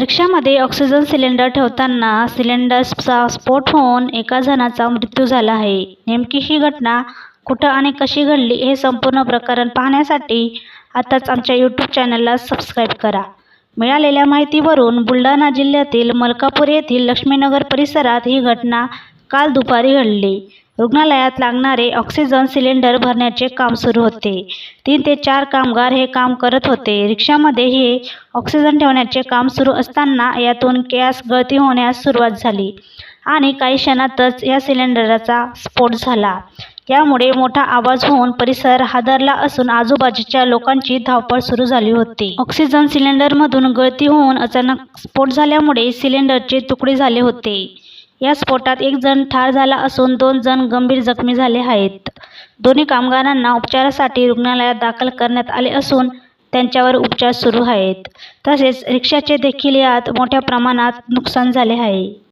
रिक्षामध्ये oxygen cylinder ठेवताना सिलेंडरचा स्फोट होऊन एका जणाचा मृत्यू झाला आहे. नेमकी ही घटना कुठं आणि कशी घडली हे संपूर्ण प्रकरण पाहण्यासाठी आताच आमच्या यूट्यूब चॅनलला सबस्क्राईब करा. मिळालेल्या माहितीवरून बुलढाणा जिल्ह्यातील मलकापूर येथील लक्ष्मीनगर परिसरात ही घटना काल दुपारी घडली. रुग्णालयात लागणारे ऑक्सिजन सिलेंडर भरण्याचे काम सुरू होते. तीन ते चार कामगार हे काम करत होते. रिक्षामध्ये हे ऑक्सिजन ठेवण्याचे काम सुरू असताना यातून गॅस गळती होण्यास सुरुवात झाली आणि काही क्षणातच या सिलेंडरचा स्फोट झाला. यामुळे मोठा आवाज होऊन परिसर हादरला असून आजूबाजूच्या लोकांची धावपळ सुरू झाली होती. ऑक्सिजन सिलेंडरमधून गळती होऊन अचानक स्फोट झाल्यामुळे सिलेंडरचे तुकडे झाले होते. या स्फोटात एक जण ठार झाला असून दोन जण गंभीर जखमी झाले आहेत. दोन्ही कामगारांना उपचारासाठी रुग्णालयात दाखल करण्यात आले असून त्यांच्यावर उपचार सुरू आहेत. तसेच रिक्षाचे देखील यात मोठ्या प्रमाणात नुकसान झाले आहे.